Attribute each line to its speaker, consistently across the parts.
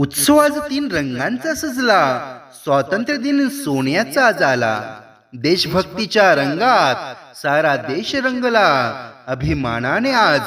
Speaker 1: उत्सव आज तीन रंगांचा सजला. स्वातंत्र्य दिन सोन्याचा झाला. देशभक्तीच्या रंगात सारा देश रंगला. अभिमानाने आज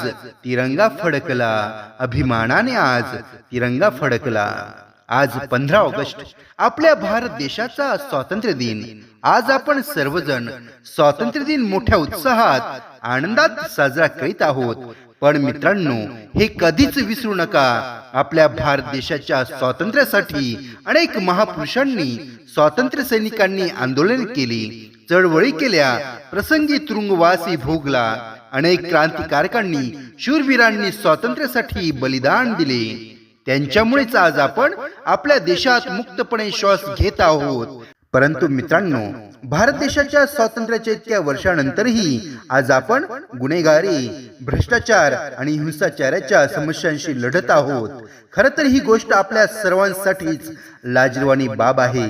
Speaker 1: तिरंगा फडकला. अभिमानाने आज तिरंगा फडकला. आज पंधरा ऑगस्ट आपल्या भारत देशाचा स्वातंत्र्य दिन. आज आपण सर्वजण स्वातंत्र्य दिन मोठ्या उत्साहात आनंदात साजरा करीत आहोत. पण मित्रांनो हे कधीच विसरू नका. आपल्या भारत देशाच्या स्वातंत्र्यासाठी अनेक महापुरुषांनी स्वातंत्र्य सैनिकांनी आंदोलन केली चळवळी केल्या प्रसंगी तुरुंगवासी भोगला अनेक क्रांतिकारकांनी शूरवीरांनी स्वातंत्र्यासाठी बलिदान दिले. त्यांच्यामुळेच आज आपण आपल्या देशात मुक्तपणे श्वास घेत आहोत. परंतु मित्रांनो भारत देशाच्या स्वातंत्र्याच्या इतक्या वर्षानंतरही आज आपण गुन्हेगारी भ्रष्टाचार आणि हिंसाचाराच्या समस्यांशी लढत आहोत. खर तर ही गोष्ट आपल्या सर्वांसाठीच लाजरवाणी बाब आहे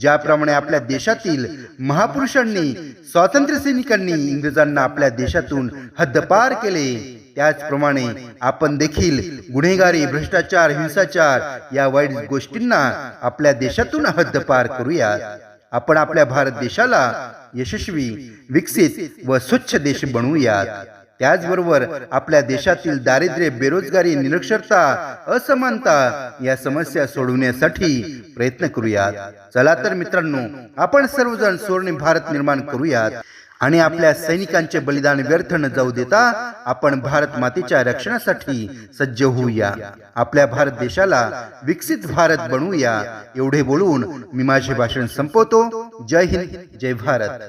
Speaker 1: ज्याप्रमाणे आपल्या देशातील महापुरुषांनी स्वातंत्र्य सैनिकांनी इंग्रजांना आपल्या देशातून हद्दपार केले. त्याचप्रमाणे आपण देखील गुन्हेगारी भ्रष्टाचार हिंसाचार या वाईट गोष्टींना आपल्या देशातून हद्दपार करूया आपण आपल्या भारत देशाला यशस्वी विकसित व स्वच्छ देश बनवूयात. त्याचबरोबर आपल्या देशातील दारिद्र्य बेरोजगारी निरक्षरता असमानता या समस्या सोडवण्यासाठी प्रयत्न करूयात. चला तर मित्रांनो आपण सर्वजण स्वर्णिम भारत निर्माण करूयात. आणि आपल्या सैनिकांचे बलिदान व्यर्थ न जाऊ देता आपण भारत मातेच्या रक्षणासाठी सज्ज होऊया. आपल्या भारत देशाला विकसित भारत बनवूया. एवढे बोलून मी माझे भाषण संपवतो. जय हिंद जय भारत.